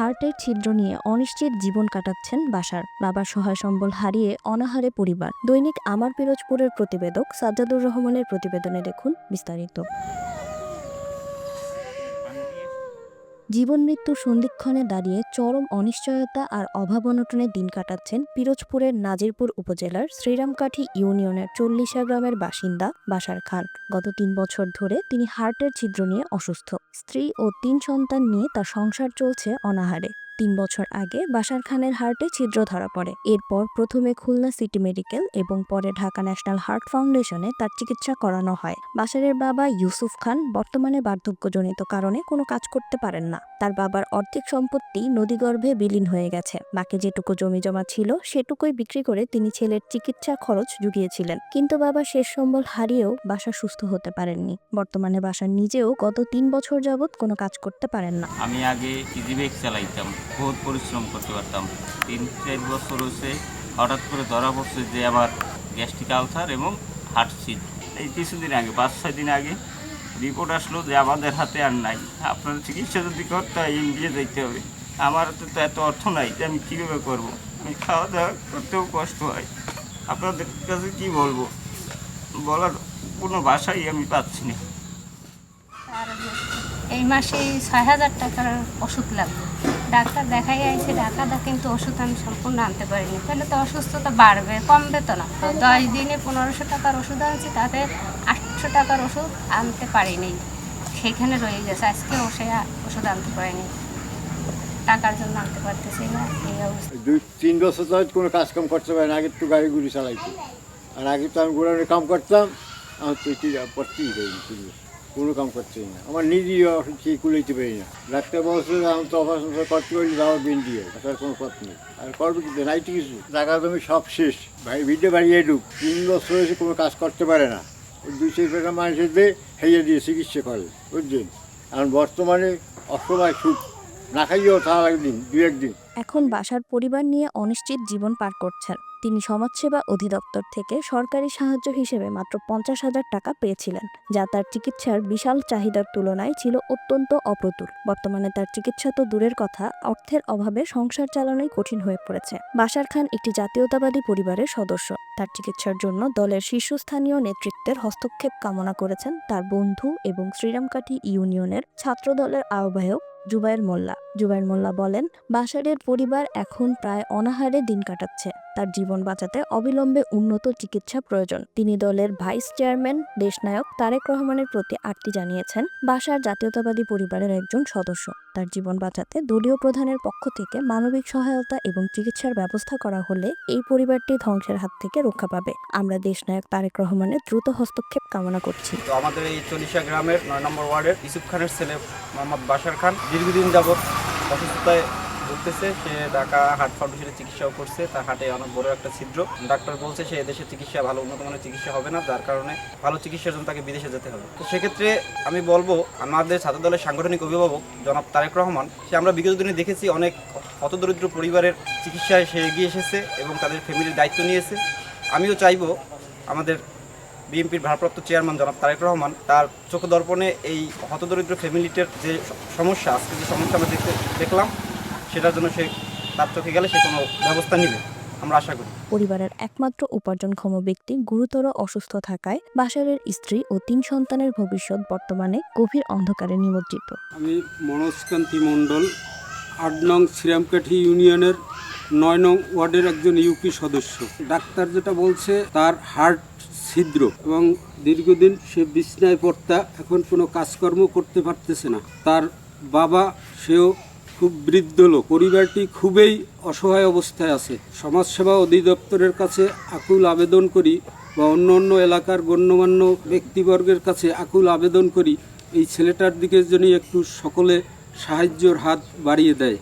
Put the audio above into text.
হার্টের ছিদ্র নিয়ে অনিশ্চিত জীবন কাটাচ্ছেন বাসার বাবার সহায় সম্বল হারিয়ে অনাহারে পরিবার। দৈনিক আমার পিরোজপুরের প্রতিবেদক সাজ্জাদুর রহমানের প্রতিবেদনে দেখুন বিস্তারিত। জীবন মৃত্যুর সন্ধিক্ষণে দাঁড়িয়ে চরম অনিশ্চয়তা আর অভাব অনটনে দিন কাটাচ্ছেন পিরোজপুরের নাজিরপুর উপজেলার শ্রীরামকাঠি ইউনিয়নের চল্লিশা গ্রামের বাসিন্দা বাসার খান। গত তিন বছর ধরে তিনি হার্টের ছিদ্র নিয়ে অসুস্থ। স্ত্রী ও তিন সন্তান নিয়ে তার সংসার চলছে অনাহারে। তিন বছর আগে বাসার খানের হার্টে ছিদ্র ধরা পড়ে। এরপর প্রথমে খুলনা সিটি মেডিকেল এবং পরে ঢাকা ন্যাশনাল হার্ট ফাউন্ডেশনে তার চিকিৎসা করানো হয়। বাসারের বাবা ইউসুফ খান বর্তমানে বার্ধক্যজনিত কারণে কোনো কাজ করতে পারেন না। তার বাবার অর্ধেক সম্পত্তি নদীগর্ভে বিলীন হয়ে গেছে। বাকি যেটুকু জমি জমা ছিল, সেটুকুই বিক্রি করে তিনি ছেলের চিকিৎসা খরচ জুগিয়েছিলেন। কিন্তু বাবা শেষ সম্বল হারিয়েও বাসা সুস্থ হতে পারেননি। বর্তমানে বাসা নিজেও গত তিন বছর যাবৎ কোনো কাজ করতে পারেন না। আমি আগে চালাইতাম। বহুত পরিশ্রম করতে পারতাম। তিন, চার বছর হয়েছে হঠাৎ করে ধরা পড়ছে যে আমার গ্যাস্ট্রিক আলসার এবং হার্ট সিট। এই কিছুদিন আগে, পাঁচ, ছয় দিন আগে রিপোর্ট আসলো যে আমাদের হাতে আর নাই। আপনার চিকিৎসা যদি করতে হয় ইন্ডিয়া যাইতে হবে। আমার তো এত অর্থ নাই যে আমি কীভাবে করব? আমি খাওয়া দাওয়া করতেও কষ্ট হয়। আপনাদের কাছে কি বলব? বলার কোনো ভাষাই আমি পাচ্ছি না। এই মাসে ছয় হাজার টাকার ওষুধ লাগবে। ডাক্তার দেখাই আইছে, ডাক্তার কিন্তু ওষুধ আমি সম্পূর্ণ আনতে পারিনি। তাহলে তো অসুস্থতা বাড়বে, কমবে তো না। দশ দিনে পনেরোশো টাকার ওষুধ আনছি, তাতে আটশো টাকার ওষুধ আনতে পারিনি। সেখানে রয়ে গেছে আজকেও সে ওষুধ আনতে পারিনি। টাকার জন্য আনতে পারতেছি না, এই অবস্থা। দুই, তিন বছর তো কোনো কাজ কাম করতে পারে না, আগে তো গাড়ি গুড়ি চালাইছি। আর আগে তো আমি গোড়ানে কাম করতাম আমার তো পড়তেই পারিনি। কোনো কাম করতেই না। আমার নিজেই ঠিক কুলাইতে পারি না। ডাক্তার বলছে, আমি তো অপারেশন করতে পারি যাওয়ার বিন দিয়ে। তার কোনো পথ নেই। আর করবে কি? নাইটি কিছু। জায়গা জমি সব শেষ। ভাই ভিড়ে বাড়িয়ে ঢুক। তিন বছর হয়েছে কোনো কাজ করতে পারে না। ওই দুই, চার টাকা মানুষের দিয়ে হেয়ে দিয়ে চিকিৎসা করে বুঝছেন কারণ বর্তমানে অসহায় সুখ। এখন বাসার পরিবার নিয়ে অনিশ্চিত জীবন পার করছেন। তিনি সমাজসেবা অধিদপ্তর থেকে সরকারি সাহায্য হিসেবে মাত্র পঞ্চাশ হাজার টাকা পেয়েছিলেন, যা তার চিকিৎসার বিশাল চাহিদার তুলনায় ছিল অত্যন্ত অপ্রতুল। বর্তমানে তার চিকিৎসা তো দূরের কথা, অর্থের অভাবে সংসার চালানোই কঠিন হয়ে পড়েছে। বাসার খান একটি জাতীয়তাবাদী পরিবারের সদস্য। তার চিকিৎসার জন্য দলের শীর্ষস্থানীয় নেতৃত্বের হস্তক্ষেপ কামনা করেছেন তার বন্ধু এবং শ্রীরামকাঠি ইউনিয়নের ছাত্র দলের আহ্বায়ক জুবাইর মোল্লা। জুবাইর মোল্লা বলেন, বাসারের পরিবার এখন প্রায় অনাহারে দিন কাটাচ্ছে। তার জীবন বাঁচাতে অবিলম্বে উন্নত চিকিৎসা প্রয়োজন। তিনি দলের ভাইস চেয়ারম্যান, দেশনায়ক তারেক রহমানের প্রতি আর্তি জানিয়েছেন, বাসার জাতীয়তাবাদী পরিবারের একজন সদস্য। তার জীবন বাঁচাতে দলীয় প্রধানের পক্ষ থেকে মানবিক সহায়তা এবং চিকিৎসার ব্যবস্থা করা হলে এই পরিবারটি ধ্বংসের হাত থেকে রক্ষা পাবে। আমরা দেশনায়ক তারেক রহমানের দ্রুত হস্তক্ষেপ কামনা করছি। তো আমাদের এই চল্লিশা গ্রামের নয় নম্বর ওয়ার্ডের ইসুফ খানের ছেলে মোহাম্মদ বাশার খান দীর্ঘদিন যাবৎ অসুস্থতায় ভুগতেছে সে ঢাকা হার্ট ফাউন্ডেশনে চিকিৎসাও করছে, তার হাটে অনেক বড় একটা ছিদ্র। ডাক্তার বলছে সে এদেশে চিকিৎসা ভালো, উন্নত মানের চিকিৎসা হবে না, যার কারণে ভালো চিকিৎসার জন্য তাকে বিদেশে যেতে হবে। তো সেক্ষেত্রে আমি বলব, আমাদের ছাত্র দলের সাংগঠনিক অভিভাবক জনাব তারেক রহমান, সে আমরা বিগত দিনে দেখেছি অনেক হতদরিদ্র পরিবারের চিকিৎসায় সে এগিয়ে এসেছে এবং তাদের ফ্যামিলির দায়িত্ব নিয়েছে। আমিও চাইব আমাদের বিএনপির ভারপ্রাপ্ত চেয়ারম্যান জনাব তারেক রহমান তার চোখ দর্পণে এই হতদরিদ্র ফ্যামিলিটার যে সমস্যা আজকে যে সমস্যা আমরা দেখতে দেখলাম সেটার জন্য সে তার চোখে গেলে সে কোনো ব্যবস্থা নেবে আমরা আশা করি। পরিবারের একমাত্র উপার্জনক্ষম ব্যক্তি গুরুতর অসুস্থ থাকায় বাসারের স্ত্রী ও তিন সন্তানের ভবিষ্যৎ বর্তমানে গভীর অন্ধকারে নিমজ্জিত। আমি মনোজকান্তি মণ্ডল আট নং শ্রীরামকাঠি ইউনিয়নের নয় নং ওয়ার্ডের একজন ইউপি সদস্য। ডাক্তার যেটা বলছে তার হার্ট ছিদ্র এবং দীর্ঘদিন সে বিছনায় পড়তা এখন কোনো কাজকর্ম করতে পারতেছে না। তার বাবা সেও খুব বৃদ্ধ লোক। পরিবারটি খুবই অসহায় অবস্থায় আছে। সমাজসেবা অধিদপ্তরের কাছে আকুল আবেদন করি বা অন্য অন্য এলাকার গণ্যমান্য ব্যক্তিবর্গের কাছে আকুল আবেদন করি। এই ছেলেটার দিকে যেন একটু সকলে সাহায্যর হাত বাড়িয়ে দেয়।